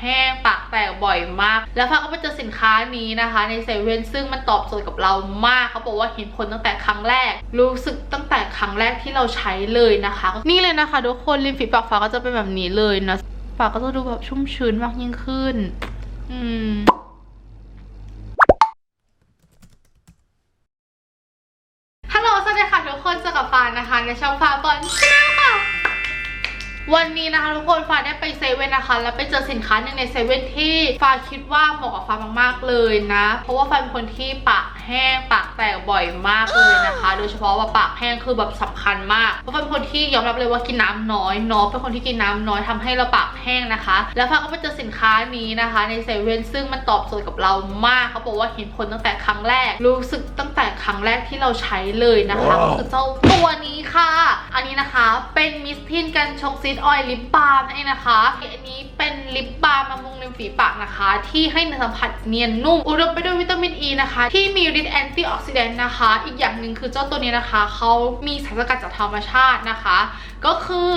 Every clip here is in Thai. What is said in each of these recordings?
แห้งปากแตกบ่อยมาก แล้วฟ้าก็ไปเจอสินค้านี้นะคะ ในเซเว่นซึ่งมันตอบโจทย์กับเรามากเขาบอกว่าเห็นผลตั้งแต่ครั้งแรก รู้สึกตั้งแต่ครั้งแรกที่เราใช้เลยนะคะ นี่เลยนะคะทุกคนริมฝีปากฟ้าก็จะเป็นแบบนี้เลยนะปากก็จะดูแบบชุ่มชื้นมากยิ่งขึ้น อืมฮัลโหลสวัสดีค่ะทุกคนเจอกับฟ้านะคะในช่องฟ้าบอลชาแนลค่ะ วันนี้นะคะทุกคนฟ้าได้ไปเซเว่นนะคะ แล้วไปเจอสินค้าหนึ่งในเซเว่นที่ฟ้าคิดว่าเหมาะกับฟ้ามากๆเลยนะ เพราะว่าฟ้าเป็นคนที่ปากแห้งปากแตกบ่อยมากเลยนะคะ ยเฉพาะว่าปากแห้งคือแบบสำคัญมาก เพราะฟ้าเป็นคนที่ยอมรับเลยว่ากินน้ำน้อยเนาะเป็นคนที่กินน้ำน้อยทำให้เราปากแห้งนะคะ แล้วฟ้าก็ไปเจอสินค้านี้นะคะ ในเซเว่นซึ่งมันตอบโจทย์กับเรามากเขาบอกว่าเห็นผลตั้งแต่ครั้งแรก รู้สึกตั้งแต่ครั้งแรกที่เราใช้เลยนะคะก็คือเจ้าตัวนี้ค่ะ อันนี้นะคะเป็นมิสทินกันชงซีดออยล์ลิปบาล์มนั่นเองนะคะอันนี้เป็นลิปบาล์มบำรุงริมฝีปากนะคะ ที่ให้เนื้อสัมผัสเนียนนุ่มอุดมไปด้วยวิตามินอ e ีนะคะ ที่มีฤทธิ์แอนตี้ออกซิแดนต์นะคะ อีกอย่างหนึ่งคือเจ้าตัวตัวนี้นะคะเขามีสารสกัดจากธรรมชาตินะคะ ก็คือ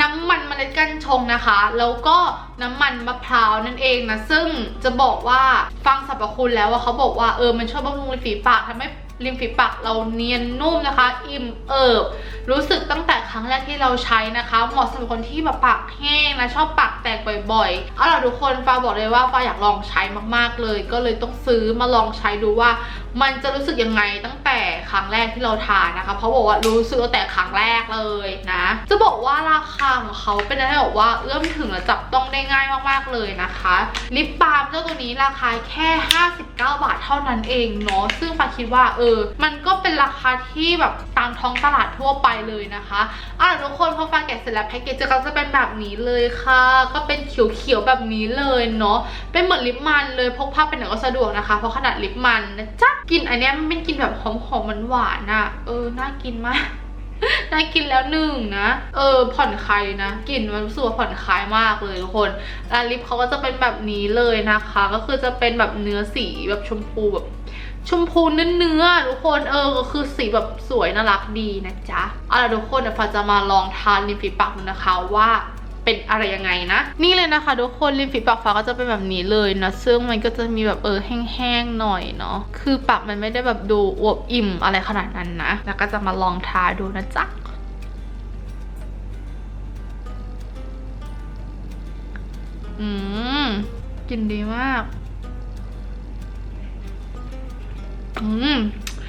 น้ำมันเมล็ดกัญชงนะคะ แล้วก็น้ำมันมะพร้าวนั่นเองนะซึ่งจะบอกว่าฟังสรรพคุณแล้วว่าเขาบอกว่าเออมันช่วยบำรุงริมฝีปากทำให้ ริมฝีปากเราเนียนนุ่มนะคะ อิ่มเอิบ รู้สึกตั้งแต่ครั้งแรกที่เราใช้นะคะ เหมาะสำหรับคนที่แบบปากแห้งนะชอบปากแตกบ่อยๆ เอาล่ะทุกคนฟ้าบอกเลยว่าฟ้าอยากลองใช้มากๆเลย ก็เลยต้องซื้อมาลองใช้ดูว่า มันจะรู้สึกยังไงตั้งแต่ครั้งแรกที่เราทานนะคะเพราะบอกว่ารู้สึกตั้งแต่ครั้งแรกเลยนะ จะบอกว่าราคาของเขาเป็นอะไรที่บอกว่าเอื้อมถึงและจับต้องได้ง่ายมากๆเลยนะคะลิปบาล์มเจ้าตัวนี้ราคาแค่ 59 บาทเท่านั้นเองเนาะซึ่งฟ้าคิดว่าเออมันก็เป็นราคาที่แบบตามท้องตลาดทั่วไปเลยนะคะอะทุกคนพอฟังแกะเสร็จแล้วแพ็กเกจก็จะเป็นแบบนี้เลยค่ะ ก็เป็นเขียวๆแบบนี้เลยเนาะเป็นเหมือนลิปมันเลยพกพาไปไหนก็สะดวกนะคะ เพราะขนาดลิปมันนะจ๊ะกลินอันนี้มันเป็นกลินแบบหอมๆหวานๆน่ะเออน่ากินมากน่ากินแล้วหนึ่งนะ เออผ่อนคลายนะกลิ่นมันรู้สึกว่าผ่อนคลายมากเลยทุกคนแล้วลิปเขาก็จะเป็นแบบนี้เลยนะคะ ก็คือจะเป็นแบบเนื้อสีแบบชมพูแบบ ชมพูเนื้อทุกคนเออคือสีแบบสวยน่ารักดีนะจ๊ะเอาล่ะทุกคนเดี๋ยวฟ้าจะมาลองทานริมฝีปากดูนะคะว่าเป็นอะไรยังไงนะ นี่เลยนะคะทุกคนริมฝีปากฟ้าก็จะเป็นแบบนี้เลยนะซึ่งมันก็จะมีแบบเออแห้งๆหน่อยเนาะคือปากมันไม่ได้แบบดูอวบอิ่มอะไรขนาดนั้นนะ แล้วก็จะมาลองทาดูนะจ๊ะอืมกลิ่นดีมาก อืม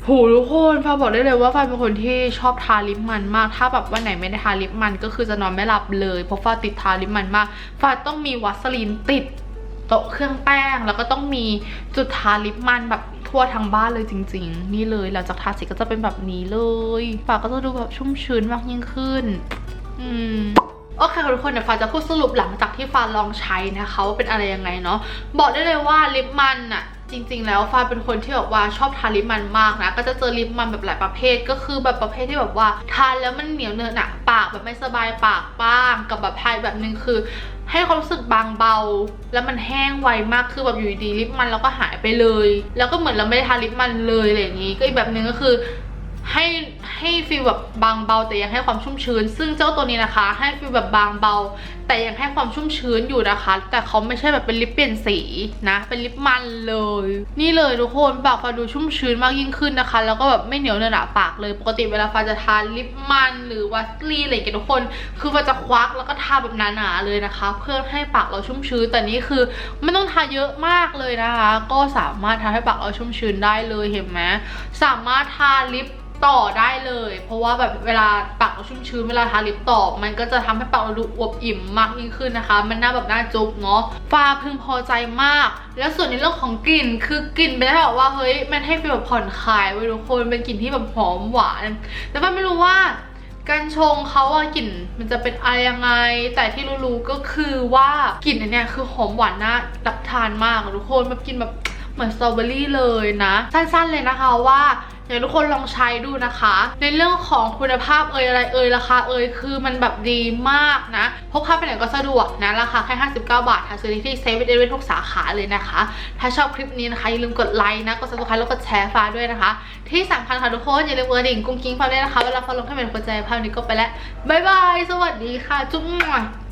โหทุกคนฟ้าบอกได้เลยว่าฟ้าเป็นคนที่ชอบทาลิปมันมาก ถ้าแบบวันไหนไม่ได้ทาลิปมันก็คือจะนอนไม่หลับเลยเพราะฟ้าติดทาลิปมันมากฟ้าต้องมีวัสลีนติดโต๊ะเครื่องแป้งแล้วก็ต้องมีจุดทาลิปมันแบบทั่วทั้งบ้านเลยจริง ๆ นี่เลยหลังจากทาเสร็จก็จะเป็นแบบนี้เลยปากก็จะดูแบบชุ่มชื้นมากยิ่งขึ้น อืมโอเคค่ะทุกคนเดี๋ยวฟ้าจะพูดสรุปหลังจากที่ฟ้าลองใช้นะคะว่าเป็นอะไรยังไงเนาะบอกได้เลยว่าลิปมันอะ จริงๆ แล้วฟ้าเป็นคนที่แบบว่าชอบทาลิปมันมากนะ ก็จะเจอลิปมันแบบหลายประเภท ก็คือแบบประเภทที่แบบว่าทานแล้วมันเหนียวเนอะหนะปากแบบไม่สบายปากบ้างกับแบบพายแบบนึงคือ ให้ความรู้สึกบางเบา แล้วมันแห้งไวมากคือแบบอยู่ดีลิปมันแล้วก็หายไปเลย แล้วก็เหมือนเราไม่ได้ทาลิปมันเลยอะไรอย่างนี้ ก็อีกแบบนึงก็คือให้ ให้ฟีลแบบบางเบาแต่ยังให้ความชุ่มชื้น ซึ่งเจ้าตัวนี้นะคะ ให้ฟีลแบบบางเบา แต่ยังให้ความชุ่มชื้นอยู่นะคะ แต่เขาไม่ใช่แบบเป็นลิปเปลี่ยนสีนะ เป็นลิปมันเลย นี่เลยทุกคนปากฟ้าดูชุ่มชื้นมากยิ่งขึ้นนะคะ แล้วก็แบบไม่เหนียวเนอะหนะปากเลย ปกติเวลาฟ้าจะทาลิปมันหรือวัสลีนอะไรอย่างเงี้ยทุกคน คือฟ้าจะควักแล้วก็ทาแบบหนาๆเลยนะคะ เพื่อให้ปากเราชุ่มชื้น แต่นี่คือไม่ต้องทาเยอะมากเลยนะคะ ก็สามารถทำให้ปากเราชุ่มชื้นได้เลยเห็นไหมสามารถทาลิป ต่อได้เลย เพราะว่าแบบเวลาปากเราชุ่มชื้นเวลาทาลิปต่อ มันก็จะทำให้ปากเราดูอวบอิ่มมากยิ่งขึ้นนะคะ มันหน้าแบบหน้าจุ๊บเนาะฟ้าพึงพอใจมาก แล้วส่วนในเรื่องของกลิ่นคือกลิ่นเป็นได้แบบว่าเฮ้ยมันให้ฟีลแบบผ่อนคลายไว้ยทุกคนเป็นกลิ่นที่แบบหอมหวาน แต่ฟ้าไม่รู้ว่าการชงเขาอะกลิ่นมันจะเป็นอะไรยังไง แต่ที่รู้ๆก็คือว่ากลิ่นอันเนี้ยคือหอมหวานน่ารับทานมากทุกคนแบบกินแบบเหมือนสตรอเบอรี่เลยนะ สั้นๆเลยนะคะว่า อยากทุกคนลองใช้ดูนะคะ ในเรื่องของคุณภาพเอ่ยอะไรเอ่ยราคาเอ่ยคือมันแบบดีมากนะพกพาไปไหนก็สะดวกนะราคาแค่ 59 บาทหาซื้อที่เซเว่นเอเวนทุกสาขาเลยนะคะ ถ้าชอบคลิปนี้นะคะอย่าลืมกดไลค์นะกด subscribe แล้วกดแชร์ฟ้าด้วยนะคะ ที่สำคัญค่ะทุกคนอย่าลืมกดกระดิ่งกุ้งกิ้งฟ้าด้วยนะคะเวลาฟ้าลงให้เป็นหัวใจภาพนี้ก็ไปแล้วบายบายสวัสดีค่ะ จุ๊บ